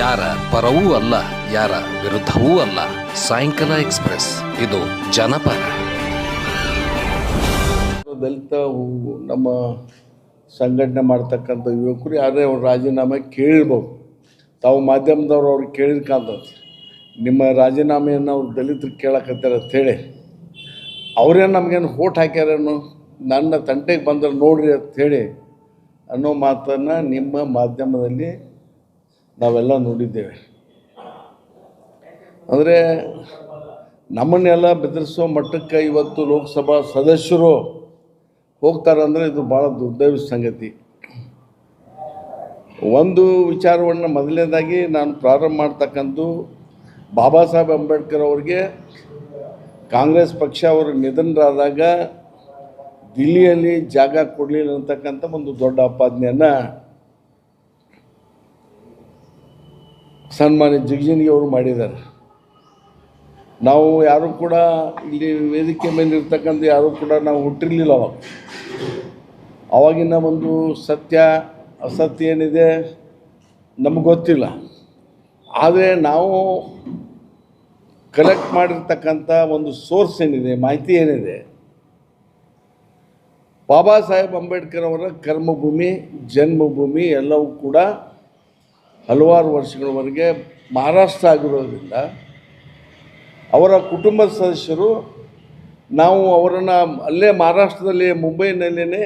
ಯಾರ ಪರವೂ ಅಲ್ಲ, ಯಾರ ವಿರುದ್ಧವೂ ಅಲ್ಲ. ಸಾಯಂಕಾಲ ಎಕ್ಸ್ಪ್ರೆಸ್, ಇದು ಜನಪರ. ದಲಿತ, ನಮ್ಮ ಸಂಘಟನೆ ಮಾಡ್ತಕ್ಕಂಥ ಯುವಕರು ಯಾರೇ ಅವ್ರ ರಾಜೀನಾಮೆ ಕೇಳ್ಬೋದು. ತಾವು ಮಾಧ್ಯಮದವ್ರು ಅವ್ರಿಗೆ ಕೇಳಿದ್ಕಂತದ್ದು ನಿಮ್ಮ ರಾಜೀನಾಮೆಯನ್ನು ಅವ್ರು ದಲಿತರು ಅಂತ ಹೇಳಿ ಅವರೇನು ನಮಗೇನು ಓಟ್ ಹಾಕ್ಯಾರೇನು ನನ್ನ ತಂಟೆಗೆ ಬಂದ್ರೆ ನೋಡ್ರಿ ಹೇಳಿ ಅನ್ನೋ ಮಾತನ್ನು ನಿಮ್ಮ ಮಾಧ್ಯಮದಲ್ಲಿ ನಾವೆಲ್ಲ ನೋಡಿದ್ದೇವೆ. ಅಂದರೆ ನಮ್ಮನ್ನೆಲ್ಲ ಬೆದರಿಸೋ ಮಟ್ಟಕ್ಕೆ ಇವತ್ತು ಲೋಕಸಭಾ ಸದಸ್ಯರು ಹೋಗ್ತಾರೆ ಅಂದರೆ ಇದು ಭಾಳ ದುರ್ದೈವ ಸಂಗತಿ. ಒಂದು ವಿಚಾರವನ್ನು ಮೊದಲನೇದಾಗಿ ನಾನು ಪ್ರಾರಂಭ ಮಾಡ್ತಕ್ಕಂಥ ಬಾಬಾ ಸಾಹೇಬ್ ಅಂಬೇಡ್ಕರ್ ಅವರಿಗೆ ಕಾಂಗ್ರೆಸ್ ಪಕ್ಷ ಅವರು ನಿಧನರಾದಾಗ ದಿಲ್ಲಿಯಲ್ಲಿ ಜಾಗ ಕೊಡಲಿಲ್ಲ ಅಂತಕ್ಕಂಥ ಒಂದು ದೊಡ್ಡ ಆಪಾದನೆಯನ್ನು ಸನ್ಮಾನ್ಯ ಜಿಗ್ಜಿನ್ಗಿ ಅವರು ಮಾಡಿದ್ದಾರೆ. ನಾವು ಯಾರು ಕೂಡ ಇಲ್ಲಿ ವೇದಿಕೆ ಮೇಲೆ ಇರ್ತಕ್ಕಂಥ ಯಾರು ಕೂಡ ನಾವು ಹುಟ್ಟಿರಲಿಲ್ಲ ಅವಾಗ. ಅವಾಗಿನ ಒಂದು ಸತ್ಯ, ಅಸತ್ಯ ಏನಿದೆ ನಮಗೆ ಗೊತ್ತಿಲ್ಲ. ಆದರೆ ನಾವು ಕಲೆಕ್ಟ್ ಮಾಡಿರ್ತಕ್ಕಂಥ ಒಂದು ಸೋರ್ಸ್ ಏನಿದೆ, ಮಾಹಿತಿ ಏನಿದೆ, ಬಾಬಾ ಸಾಹೇಬ್ ಅಂಬೇಡ್ಕರ್ ಅವರ ಕರ್ಮಭೂಮಿ, ಜನ್ಮಭೂಮಿ ಎಲ್ಲವೂ ಕೂಡ ಹಲವಾರು ವರ್ಷಗಳವರೆಗೆ ಮಹಾರಾಷ್ಟ್ರ ಆಗಿರೋದ್ರಿಂದ ಅವರ ಕುಟುಂಬದ ಸದಸ್ಯರು ನಾವು ಅವರನ್ನು ಅಲ್ಲೇ ಮಹಾರಾಷ್ಟ್ರದಲ್ಲಿ ಮುಂಬೈನಲ್ಲೇ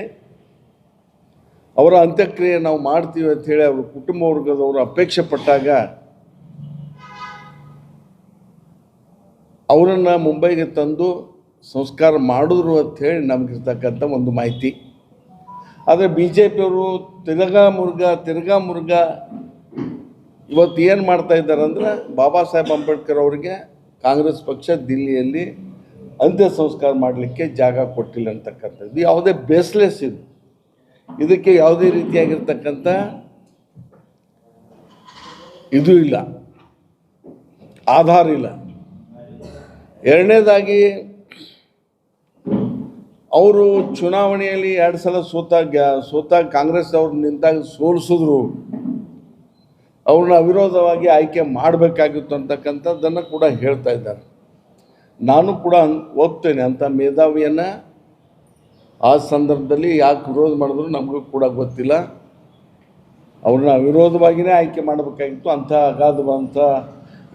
ಅವರ ಅಂತ್ಯಕ್ರಿಯೆ ನಾವು ಮಾಡ್ತೀವಿ ಅಂಥೇಳಿ ಅವ್ರ ಕುಟುಂಬ ವರ್ಗದವರು ಅಪೇಕ್ಷೆ ಪಟ್ಟಾಗ ಅವರನ್ನು ಮುಂಬೈಗೆ ತಂದು ಸಂಸ್ಕಾರ ಮಾಡಿದ್ರು ಅಂಥೇಳಿ ನಮಗಿರ್ತಕ್ಕಂಥ ಒಂದು ಮಾಹಿತಿ. ಆದರೆ ಬಿ ಜೆ ಪಿಯವರು ತಿರ್ಗಾ ಮುರುಗ ತಿರ್ಗಾ ಇವತ್ತು ಏನು ಮಾಡ್ತಾ ಇದ್ದಾರೆ ಅಂದರೆ ಬಾಬಾ ಸಾಹೇಬ್ ಅಂಬೇಡ್ಕರ್ ಅವರಿಗೆ ಕಾಂಗ್ರೆಸ್ ಪಕ್ಷ ದಿಲ್ಲಿಯಲ್ಲಿ ಅಂತ್ಯ ಸಂಸ್ಕಾರ ಮಾಡಲಿಕ್ಕೆ ಜಾಗ ಕೊಟ್ಟಿಲ್ಲ ಅಂತಕ್ಕಂಥದ್ದು. ಯಾವುದೇ ಬೇಸ್ಲೆಸ್ ಇದು. ಇದಕ್ಕೆ ಯಾವುದೇ ರೀತಿಯಾಗಿರ್ತಕ್ಕಂಥ ಇದು ಇಲ್ಲ. ಆಧಾರ ಇಲ್ಲ. ಎರಡನೇದಾಗಿ ಅವರು ಚುನಾವಣೆಯಲ್ಲಿ ಎರಡು ಸಲ ಸೋತಾಗ ಸೋತಾಗ ಸೋತ ಕಾಂಗ್ರೆಸ್ ಅವ್ರು ನಿಂತಾಗ ಸೋಲಿಸಿದ್ರು. ಅವ್ರನ್ನ ಅವಿರೋಧವಾಗಿ ಆಯ್ಕೆ ಮಾಡಬೇಕಾಗಿತ್ತು ಅಂತಕ್ಕಂಥದ್ದನ್ನು ಕೂಡ ಹೇಳ್ತಾ ಇದ್ದಾರೆ. ನಾನು ಕೂಡ ಹೋಗ್ತೇನೆ ಅಂತ ಮೇಧಾವಿಯನ್ನು. ಆ ಸಂದರ್ಭದಲ್ಲಿ ಯಾಕೆ ವಿರೋಧ ಮಾಡಿದ್ರು ನಮಗೂ ಕೂಡ ಗೊತ್ತಿಲ್ಲ. ಅವ್ರನ್ನ ಅವಿರೋಧವಾಗಿಯೇ ಆಯ್ಕೆ ಮಾಡಬೇಕಾಗಿತ್ತು. ಅಂಥ ಅಗಾಧವಂಥ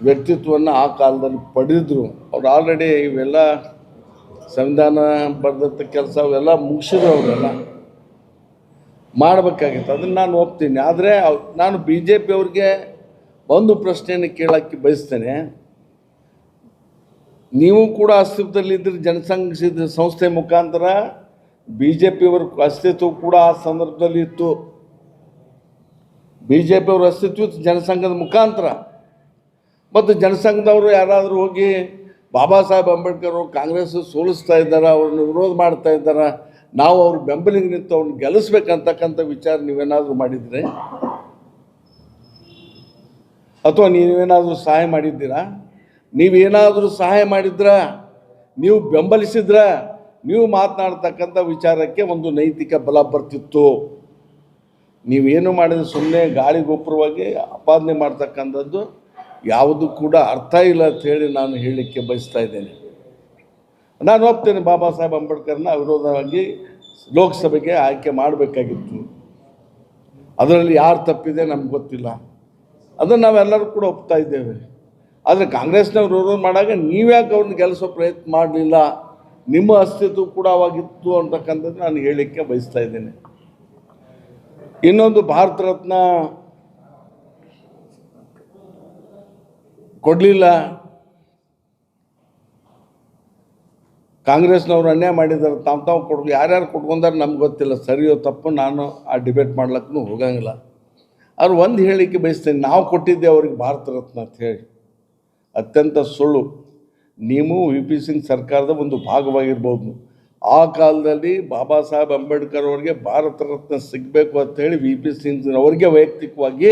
ವ್ಯಕ್ತಿತ್ವವನ್ನು ಆ ಕಾಲದಲ್ಲಿ ಪಡೆದಿದ್ರು ಅವ್ರು ಆಲ್ರೆಡಿ ಇವೆಲ್ಲ ಸಂವಿಧಾನ ಬರೆದಂಥ ಕೆಲಸ ಅವೆಲ್ಲ ಮುಗಿಸಿದ್ರು ಅವರೆಲ್ಲ ಮಾಡಬೇಕಾಗಿತ್ತು. ಅದನ್ನು ನಾನು ಒಪ್ತೀನಿ. ಆದರೆ ನಾನು ಬಿ ಜೆ ಪಿ ಅವ್ರಿಗೆ ಒಂದು ಪ್ರಶ್ನೆಯನ್ನು ಕೇಳೋಕ್ಕೆ ಬಯಸ್ತೇನೆ. ನೀವು ಕೂಡ ಅಸ್ತಿತ್ವದಲ್ಲಿದ್ದರೆ ಜನಸಂಘ ಸಂಸ್ಥೆ ಮುಖಾಂತರ ಬಿ ಜೆ ಪಿಯವ್ರ ಅಸ್ತಿತ್ವ ಕೂಡ ಆ ಸಂದರ್ಭದಲ್ಲಿ ಇತ್ತು. ಬಿ ಜೆ ಪಿಯವ್ರ ಅಸ್ತಿತ್ವ ಜನಸಂಘದ ಮುಖಾಂತರ. ಮತ್ತು ಜನಸಂಘದವರು ಯಾರಾದರೂ ಹೋಗಿ ಬಾಬಾ ಸಾಹೇಬ್ ಅಂಬೇಡ್ಕರ್ ಅವರು ಕಾಂಗ್ರೆಸ್ ಸೋಲಿಸ್ತಾ ಇದ್ದಾರೆ, ಅವ್ರನ್ನ ವಿರೋಧ ಮಾಡ್ತಾ ಇದ್ದಾರೆ ನಾವು ಅವ್ರ ಬೆಂಬಲಿಗೆ ನಿಂತು ಅವ್ರನ್ನ ಗೆಲ್ಲಿಸ್ಬೇಕಂತಕ್ಕಂಥ ವಿಚಾರ ನೀವೇನಾದರೂ ಮಾಡಿದರೆ? ಅಥವಾ ನೀವೇನಾದರೂ ಸಹಾಯ ಮಾಡಿದ್ದೀರಾ? ನೀವೇನಾದರೂ ಸಹಾಯ ಮಾಡಿದ್ರ? ನೀವು ಬೆಂಬಲಿಸಿದ್ರ? ನೀವು ಮಾತನಾಡ್ತಕ್ಕಂಥ ವಿಚಾರಕ್ಕೆ ಒಂದು ನೈತಿಕ ಬಲ ಬರ್ತಿತ್ತು. ನೀವೇನು ಮಾಡಿದ್ರೆ ಸುಮ್ಮನೆ ಗಾಳಿಗೊಬ್ಬರವಾಗಿ ಆಪಾದನೆ ಮಾಡ್ತಕ್ಕಂಥದ್ದು ಯಾವುದು ಕೂಡ ಅರ್ಥ ಇಲ್ಲ ಅಂತ ಹೇಳಿ ನಾನು ಹೇಳಲಿಕ್ಕೆ ಬಯಸ್ತಾ ಇದ್ದೇನೆ. ನಾನು ಒಪ್ತೇನೆ ಬಾಬಾ ಸಾಹೇಬ್ ಅಂಬೇಡ್ಕರ್ನ ಅವಿರೋಧವಾಗಿ ಲೋಕಸಭೆಗೆ ಆಯ್ಕೆ ಮಾಡಬೇಕಾಗಿತ್ತು. ಅದರಲ್ಲಿ ಯಾರು ತಪ್ಪಿದೆ ನಮ್ಗೆ ಗೊತ್ತಿಲ್ಲ. ಅದನ್ನು ನಾವೆಲ್ಲರೂ ಕೂಡ ಒಪ್ತಾ ಇದ್ದೇವೆ. ಆದರೆ ಕಾಂಗ್ರೆಸ್ನವ್ರು ವಿರೋಧ ಮಾಡಾಗ ನೀವ್ಯಾಕೆ ಅವ್ರನ್ನ ಗೆಲ್ಲಿಸೋ ಪ್ರಯತ್ನ ಮಾಡಲಿಲ್ಲ? ನಿಮ್ಮ ಅಸ್ತಿತ್ವ ಕೂಡ ಅವಾಗಿತ್ತು ಅಂತಕ್ಕಂಥದ್ದು ನಾನು ಹೇಳಲಿಕ್ಕೆ ಬಯಸ್ತಾ ಇದ್ದೇನೆ. ಇನ್ನೊಂದು ಭಾರತ ರತ್ನ ಕೊಡಲಿಲ್ಲ. ಕಾಂಗ್ರೆಸ್ನವ್ರು ಅನ್ಯಾಯ ಮಾಡಿದ್ದಾರೆ, ತಾವು ತಾವು ಕೊಡ್ ಯಾರ್ಯಾರು ಕೊಟ್ಕೊಂಡಾರೆ ನಮ್ಗೆ ಗೊತ್ತಿಲ್ಲ. ಸರಿಯೋ ತಪ್ಪು, ನಾನು ಆ ಡಿಬೇಟ್ ಮಾಡ್ಲಕ್ಕೂ ಹೋಗಂಗಿಲ್ಲ. ಅವ್ರು ಒಂದು ಹೇಳಿಕೆ ಬಯಸ್ತೇನೆ, ನಾವು ಕೊಟ್ಟಿದ್ದೆ ಅವ್ರಿಗೆ ಭಾರತ ರತ್ನ ಅಂತ ಹೇಳಿ. ಅತ್ಯಂತ ಸುಳ್ಳು. ನೀವು ವಿ ಪಿ ಸಿಂಗ್ ಸರ್ಕಾರದ ಒಂದು ಭಾಗವಾಗಿರ್ಬೋದು. ಆ ಕಾಲದಲ್ಲಿ ಬಾಬಾ ಸಾಹೇಬ್ ಅಂಬೇಡ್ಕರ್ ಅವರಿಗೆ ಭಾರತ ರತ್ನ ಸಿಗಬೇಕು ಅಂತೇಳಿ ವಿ ಪಿ ಸಿಂಗ್ ಅವರಿಗೆ ವೈಯಕ್ತಿಕವಾಗಿ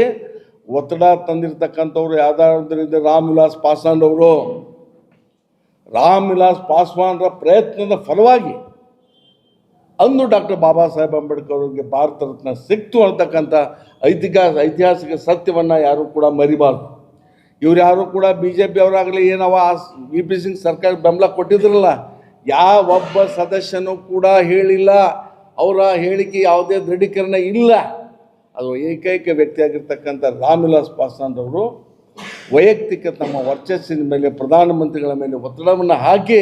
ಒತ್ತಡ ತಂದಿರತಕ್ಕಂಥವ್ರು ಯಾವ್ದಾದ್ರಿಂದ ರಾಮ್ ವಿಲಾಸ್ ಪಾಸ್ವಾನ್ ಅವರು. ರಾಮ್ ವಿಲಾಸ್ ಪಾಸ್ವಾನ್ರ ಪ್ರಯತ್ನದ ಫಲವಾಗಿ ಅಂದು ಡಾಕ್ಟರ್ ಬಾಬಾ ಸಾಹೇಬ್ ಅಂಬೇಡ್ಕರ್ ಅವರಿಗೆ ಭಾರತ ರತ್ನ ಸಿಕ್ತು ಅಂತಕ್ಕಂಥ ಐತಿಹಾಸ, ಐತಿಹಾಸಿಕ ಸತ್ಯವನ್ನು ಯಾರೂ ಕೂಡ ಮರಿಬಾರ್ದು. ಇವ್ರು ಯಾರು ಕೂಡ ಬಿ ಜೆ ಪಿ ಅವರಾಗಲಿ ಏನವ ವಿ ಪಿ ಸಿಂಗ್ ಸರ್ಕಾರ ಬೆಂಬಲ ಕೊಟ್ಟಿದ್ರಲ್ಲ, ಯಾವ ಒಬ್ಬ ಸದಸ್ಯನೂ ಕೂಡ ಹೇಳಿಲ್ಲ. ಅವರ ಹೇಳಿಕೆ ಯಾವುದೇ ದೃಢೀಕರಣ ಇಲ್ಲ. ಅದು ಏಕೈಕ ವ್ಯಕ್ತಿಯಾಗಿರ್ತಕ್ಕಂಥ ರಾಮ್ವಿಲಾಸ್ ಪಾಸ್ವಾನ್ ಅವರು ವೈಯಕ್ತಿಕ ತಮ್ಮ ವರ್ಚಸ್ಸಿನ ಮೇಲೆ, ಪ್ರಧಾನಮಂತ್ರಿಗಳ ಮೇಲೆ ಒತ್ತಡವನ್ನು ಹಾಕಿ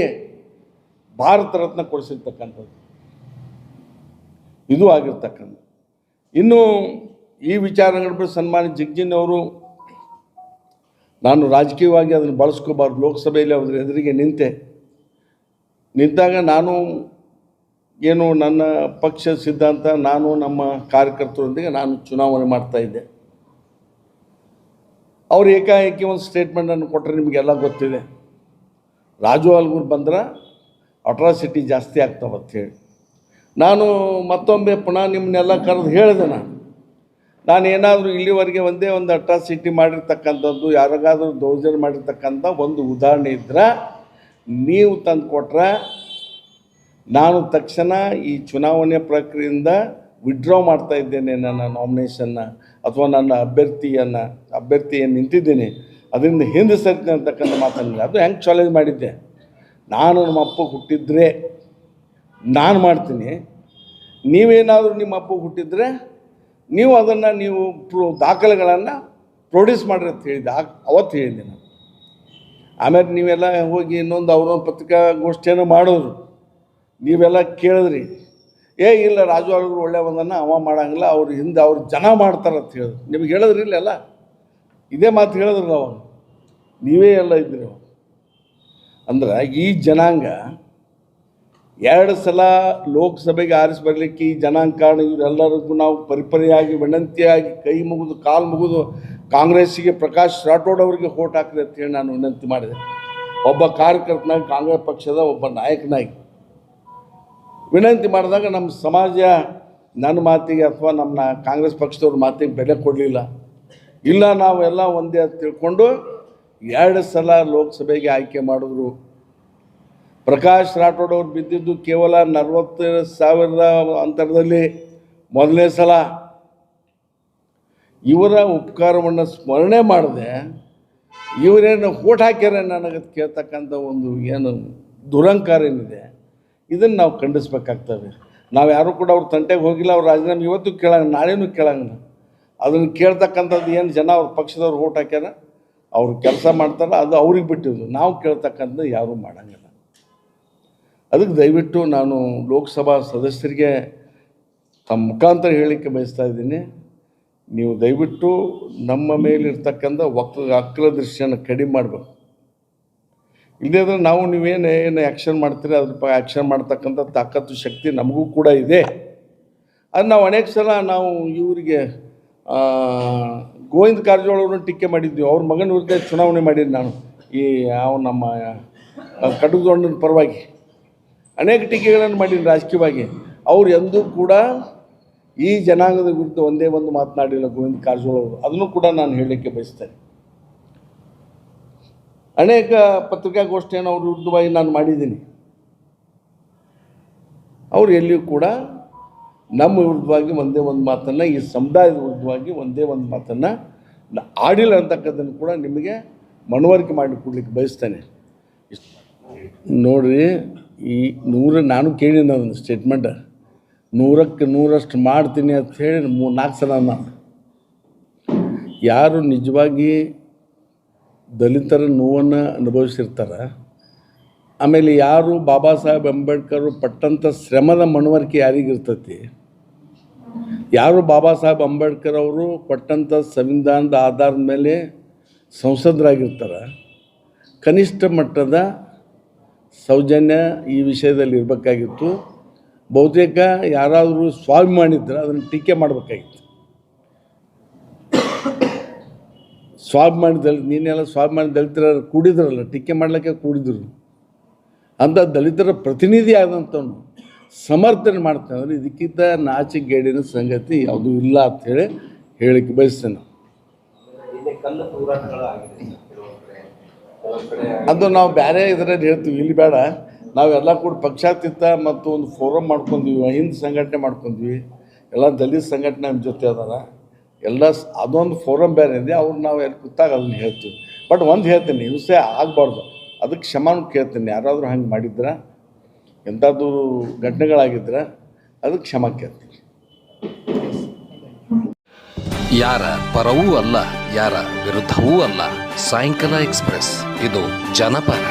ಭಾರತ ರತ್ನ ಕೊಡಿಸಿರ್ತಕ್ಕಂಥದ್ದು. ಇದು ಆಗಿರ್ತಕ್ಕಂಥ ಇನ್ನು ಈ ವಿಚಾರಗಳ ಬಗ್ಗೆ ಸನ್ಮಾನ್ಯ ಜಿಗ್ಜಿನ್ ಅವರು, ನಾನು ರಾಜಕೀಯವಾಗಿ ಅದನ್ನು ಬಳಸ್ಕೋಬಾರ್ದು, ಲೋಕಸಭೆಯಲ್ಲಿ ಅವ್ರ ಎದುರಿಗೆ ನಿಂತೆ. ನಿಂತಾಗ ನಾನು ಏನು ನನ್ನ ಪಕ್ಷ ಸಿದ್ಧಾಂತ, ನಾನು ನಮ್ಮ ಕಾರ್ಯಕರ್ತರೊಂದಿಗೆ ನಾನು ಚುನಾವಣೆ ಮಾಡ್ತಾ ಇದ್ದೆ. ಅವ್ರು ಏಕಾಏಕಿ ಒಂದು ಸ್ಟೇಟ್ಮೆಂಟನ್ನು ಕೊಟ್ಟರೆ ನಿಮಗೆಲ್ಲ ಗೊತ್ತಿದೆ. ರಾಜು ಅಲ್ಗೂರು ಬಂದ್ರೆ ಅಟ್ರಾಸಿಟಿ ಜಾಸ್ತಿ ಆಗ್ತಾವ ಹೇಳಿ. ನಾನು ಮತ್ತೊಮ್ಮೆ ಪುನಃ ನಿಮ್ಮನ್ನೆಲ್ಲ ಕರೆದು ಹೇಳಿದೆ ನಾನು. ನಾನು ಏನಾದರೂ ಇಲ್ಲಿವರೆಗೆ ಒಂದೇ ಒಂದು ಅಟ್ರಾಸಿಟಿ ಮಾಡಿರ್ತಕ್ಕಂಥದ್ದು, ಯಾರಿಗಾದರೂ ದೌರ್ಜನ್ಯ ಮಾಡಿರ್ತಕ್ಕಂಥ ಒಂದು ಉದಾಹರಣೆ ಇದ್ರೆ, ನೀವು ತಂದು ಕೊಟ್ರೆ ನಾನು ತಕ್ಷಣ ಈ ಚುನಾವಣೆ ಪ್ರಕ್ರಿಯೆಯಿಂದ ವಿಡ್ರಾ ಮಾಡ್ತಾ ಇದ್ದೇನೆ ನನ್ನ ನಾಮಿನೇಷನ್ನ ಅಥವಾ ನನ್ನ ಅಭ್ಯರ್ಥಿಯನ್ನು ಅಭ್ಯರ್ಥಿ ಏನು ನಿಂತಿದ್ದೇನೆ. ಅದರಿಂದ ಹಿಂದೆ ಸರಿತೀನಿ ಅಂತಕ್ಕಂಥ ಮಾತನ್ನು ಅದು ಹೆಂಗೆ ಚಾಲೆಂಜ್ ಮಾಡಿದ್ದೆ? ನಾನು ನಮ್ಮ ಅಪ್ಪ ಹುಟ್ಟಿದ್ರೆ ನಾನು ಮಾಡ್ತೀನಿ. ನೀವೇನಾದರೂ ನಿಮ್ಮ ಅಪ್ಪ ಹುಟ್ಟಿದ್ರೆ ನೀವು ಅದನ್ನು ನೀವು ಪ್ರೊ ದಾಖಲೆಗಳನ್ನು ಪ್ರೊಡ್ಯೂಸ್ ಮಾಡಿರಿ ಅಂತ ಹೇಳಿದ್ದೆ. ಆ ಅವತ್ತು ಹೇಳಿದ್ದೆ ನಾನು. ಆಮೇಲೆ ನೀವೆಲ್ಲ ಹೋಗಿ ಇನ್ನೊಂದು ಅವರೊಂದು ಪತ್ರಿಕಾಗೋಷ್ಠಿಯನ್ನು ಮಾಡೋರು ನೀವೆಲ್ಲ ಕೇಳಿದ್ರಿ. ಏ, ಇಲ್ಲ, ರಾಜು ಅವರು ಒಳ್ಳೆ ಒಂದನ್ನು ಅವ ಮಾಡಂಗಿಲ್ಲ, ಅವ್ರು ಹಿಂದೆ ಅವ್ರು ಜನ ಮಾಡ್ತಾರೆ ಅಂತ ಹೇಳಿದ್ರು. ನಿಮ್ಗೆ ಹೇಳಿದ್ರಿ ಇಲ್ಲೆಲ್ಲ ಇದೇ ಮಾತು ಹೇಳಿದ್ರಲ್ಲ ನಾವು ನೀವೇ ಎಲ್ಲ ಇದ್ರಿ ಅವಾಗ ಅಂದ್ರೆ ಈ ಜನಾಂಗ ಎರಡು ಸಲ ಲೋಕಸಭೆಗೆ ಆರಿಸಿ ಬರಲಿಕ್ಕೆ ಈ ಜನಾಂಗ ಕಾರಣ ಇವರೆಲ್ಲರಿಗೂ ನಾವು ಪರಿಪರಿಯಾಗಿ, ವಿನಂತಿಯಾಗಿ ಕೈ ಮುಗಿದು, ಕಾಲು ಮುಗಿದು ಕಾಂಗ್ರೆಸ್ಸಿಗೆ ಪ್ರಕಾಶ್ ರಾಠೋಡ್ ಅವರಿಗೆ ಓಟ್ ಹಾಕ್ರಿ ಅಂತ ಹೇಳಿ ನಾನು ವಿನಂತಿ ಮಾಡಿದೆ. ಒಬ್ಬ ಕಾರ್ಯಕರ್ತನಾಗಿ ಕಾಂಗ್ರೆಸ್ ಪಕ್ಷದ ಒಬ್ಬ ನಾಯಕನಾಗಿ. ವಿನಂತಿ ಮಾಡಿದಾಗ ನಮ್ಮ ಸಮಾಜ ನನ್ನ ಮಾತಿಗೆ ಅಥವಾ ನಮ್ಮ ಕಾಂಗ್ರೆಸ್ ಪಕ್ಷದವ್ರ ಮಾತಿಗೆ ಬೆಲೆ ಕೊಡಲಿಲ್ಲ. ಇಲ್ಲ ನಾವೆಲ್ಲ ಒಂದೇ ಅಂತ ತಿಳ್ಕೊಂಡು ಎರಡು ಸಲ ಲೋಕಸಭೆಗೆ ಆಯ್ಕೆ ಮಾಡಿದ್ರು. ಪ್ರಕಾಶ್ ರಾಠೋಡ್ ಅವ್ರು ಬಿದ್ದಿದ್ದು ಕೇವಲ ನಲವತ್ತು ಸಾವಿರದ ಅಂತರದಲ್ಲಿ ಮೊದಲನೇ ಸಲ. ಇವರ ಉಪಕಾರವನ್ನು ಸ್ಮರಣೆ ಮಾಡಿದೆ ಇವರೇನು ಓಟ್ ಹಾಕ್ಯಾರೆ ನನಗೆ ಕೇಳ್ತಕ್ಕಂಥ ಒಂದು ಏನು ದುರಂಕಾರ ಏನಿದೆ. ಇದನ್ನು ನಾವು ಖಂಡಿಸ್ಬೇಕಾಗ್ತದೆ. ನಾವು ಯಾರೂ ಕೂಡ ಅವ್ರ ತಂಟೆಗೆ ಹೋಗಿಲ್ಲ, ಅವ್ರ ರಾಜೀನಾಮೆ ಇವತ್ತು ಕೇಳಂಗ, ನಾಳೆನೂ ಕೇಳಂಗಿಲ್ಲ ಅದನ್ನು ಕೇಳ್ತಕ್ಕಂಥದ್ದು ಏನು ಜನ ಅವ್ರ ಪಕ್ಷದವ್ರು ಓಟ್ ಹಾಕ್ಯಾರ, ಅವ್ರು ಕೆಲಸ ಮಾಡ್ತಾರ, ಅದು ಅವ್ರಿಗೆ ಬಿಟ್ಟಿದ್ದು. ನಾವು ಕೇಳ್ತಕ್ಕಂಥದ್ದು ಯಾರೂ ಮಾಡೋಂಗಿಲ್ಲ. ಅದಕ್ಕೆ ದಯವಿಟ್ಟು ನಾನು ಲೋಕಸಭಾ ಸದಸ್ಯರಿಗೆ ತಮ್ಮ ಮುಖಾಂತರ ಹೇಳಲಿಕ್ಕೆ ಬಯಸ್ತಾ ಇದ್ದೀನಿ. ನೀವು ದಯವಿಟ್ಟು ನಮ್ಮ ಮೇಲಿರ್ತಕ್ಕಂಥ ವಕ್ ಅಕ್ರ ದೃಶ್ಯನ ಕಡಿಮೆ ಮಾಡಬೇಕು. ಇಲ್ಲದೇ ಇದ್ರೆ ನಾವು ನೀವೇನು ಏನು ಆ್ಯಕ್ಷನ್ ಮಾಡ್ತೀರಿ, ಅದ್ರ ಪ ಆ್ಯಕ್ಷನ್ ಮಾಡ್ತಕ್ಕಂಥ ತಾಕತ್ತು, ಶಕ್ತಿ ನಮಗೂ ಕೂಡ ಇದೆ. ಅದು ನಾವು ಅನೇಕ ಸಲ ನಾವು ಇವರಿಗೆ ಗೋವಿಂದ ಕಾರಜೋಳ ಅವ್ರನ್ನ ಟೀಕೆ ಮಾಡಿದ್ವಿ. ಅವ್ರ ಮಗನ ವಿರುದ್ಧ ಚುನಾವಣೆ ಮಾಡಿದ್ದು ನಾನು, ಈ ಯಾವ ನಮ್ಮ ಕಡುಗೊಂಡನ ಪರವಾಗಿ. ಅನೇಕ ಟೀಕೆಗಳನ್ನು ಮಾಡಿದ್ವಿ ರಾಜಕೀಯವಾಗಿ. ಅವ್ರು ಎಂದೂ ಕೂಡ ಈ ಜನಾಂಗದ ವಿರುದ್ಧ ಒಂದೇ ಒಂದು ಮಾತನಾಡಿಲ್ಲ ಗೋವಿಂದ ಕಾರಜೋಳ ಅವರು. ಅದನ್ನು ಕೂಡ ನಾನು ಹೇಳಲಿಕ್ಕೆ ಬಯಸ್ತೇನೆ. ಅನೇಕ ಪತ್ರಿಕಾಗೋಷ್ಠಿಯನ್ನು ಅವ್ರ ವಿರುದ್ಧವಾಗಿ ನಾನು ಮಾಡಿದ್ದೀನಿ. ಅವರು ಎಲ್ಲಿಯೂ ಕೂಡ ನಮ್ಮ ವಿರುದ್ಧವಾಗಿ ಒಂದೇ ಒಂದು ಮಾತನ್ನು, ಈ ಸಮುದಾಯದ ವಿರುದ್ಧವಾಗಿ ಒಂದೇ ಒಂದು ಮಾತನ್ನು ಆಡಿಲ್ಲ ಅಂತಕ್ಕಂಥದ್ದನ್ನು ಕೂಡ ನಿಮಗೆ ಮನವರಿಕೆ ಮಾಡಿ ಕೊಡ್ಲಿಕ್ಕೆ ಬಯಸ್ತೇನೆ. ನೋಡಿರಿ, ಈ ನೂರ, ನಾನು ಕೇಳಿದ್ದೀನಿ ಒಂದು ಸ್ಟೇಟ್ಮೆಂಟ್ ನೂರಕ್ಕೆ ನೂರಷ್ಟು ಮಾಡ್ತೀನಿ ಅಂತ ಹೇಳಿ ಮೂ ನಾಲ್ಕು ಸಲ ನಾನು ಯಾರು ನಿಜವಾಗಿ ದಲಿತರ ನೋವನ್ನು ಅನುಭವಿಸಿರ್ತಾರೆ. ಆಮೇಲೆ ಯಾರು ಬಾಬಾ ಸಾಹೇಬ್ ಅಂಬೇಡ್ಕರ್ ಪಟ್ಟಂಥ ಶ್ರಮದ ಮನವರಿಕೆ ಯಾರಿಗಿರ್ತೈತಿ ಯಾರು ಬಾಬಾ ಸಾಹೇಬ್ ಅಂಬೇಡ್ಕರ್ ಅವರು ಕೊಟ್ಟಂಥ ಸಂವಿಧಾನದ ಆಧಾರದ ಮೇಲೆ ಸಂಸದರಾಗಿರ್ತಾರೆ? ಕನಿಷ್ಠ ಮಟ್ಟದ ಸೌಜನ್ಯ ಈ ವಿಷಯದಲ್ಲಿ ಇರಬೇಕಾಗಿತ್ತು. ಬಹುತೇಕ ಯಾರಾದರೂ ಸ್ವಾಭಿಮಾನಿದ್ರೆ ಅದನ್ನು ಟೀಕೆ ಮಾಡಬೇಕಾಗಿತ್ತು. ಸ್ವಾಭಿಮಾನಿ ದಲಿತ, ನೀನೆಲ್ಲ ಸ್ವಾಭಿಮಾನಿ ದಲಿತರ ಕೂಡಿದ್ರಲ್ಲ, ಟೀಕೆ ಮಾಡಲಿಕ್ಕೆ ಕೂಡಿದ್ರು. ಅಂಥ ದಲಿತರ ಪ್ರತಿನಿಧಿ ಆದಂಥವನು ಸಮರ್ಥನೆ ಮಾಡ್ತಾನೆ ಇದಕ್ಕಿಂತ ನಾಚಿಗೇಡಿನ ಸಂಗತಿ ಯಾವುದೂ ಇಲ್ಲ ಅಂಥೇಳಿ ಹೇಳಿಕ್ಕೆ ಬಯಸ್ತೇನೆ. ಅದು ನಾವು ಬೇರೆ ಇದರಲ್ಲಿ ಹೇಳ್ತೀವಿ, ಇಲ್ಲಿ ಬೇಡ. ನಾವೆಲ್ಲ ಕೂಡ ಪಕ್ಷಾತೀತ ಮತ್ತು ಒಂದು ಫೋರಮ್ ಮಾಡ್ಕೊಂಡ್ವಿ, ಹಿಂದ್ ಸಂಘಟನೆ ಮಾಡ್ಕೊಂಡ್ವಿ. ಎಲ್ಲ ದಲಿತ ಸಂಘಟನೆ ನಮ್ಮ ಜೊತೆ ಅದಾರ. ಎಲ್ಲ ಅದೊಂದು ಫೋರಮ್ ಬೇರೆ ಇದೆ, ಅವ್ರು ನಾವು ಎಲ್ಲಿ ಕೂತಾಗ ಅದನ್ನ ಹೇಳ್ತೀವಿ. ಬಟ್ ಒಂದು ಹೇಳ್ತೀನಿ ಹಿಂಸೆ ಆಗಬಾರ್ದು. ಅದಕ್ಕೆ ಕ್ಷಮಾನು ಕೇಳ್ತೀನಿ, ಯಾರಾದರೂ ಹಂಗೆ ಮಾಡಿದ್ರೆ ಎಂಥದ್ದು ಘಟನೆಗಳಾಗಿದ್ರೆ, ಅದಕ್ಕೆ ಕ್ಷಮ ಕೇಳ್ತೀನಿ. ಯಾರ ಪರವೂ ಅಲ್ಲ, ಯಾರ ವಿರುದ್ಧವೂ ಅಲ್ಲ, ಸಾಯಂಕಾಲ ಎಕ್ಸ್ಪ್ರೆಸ್, ಇದು ಜನಪರ.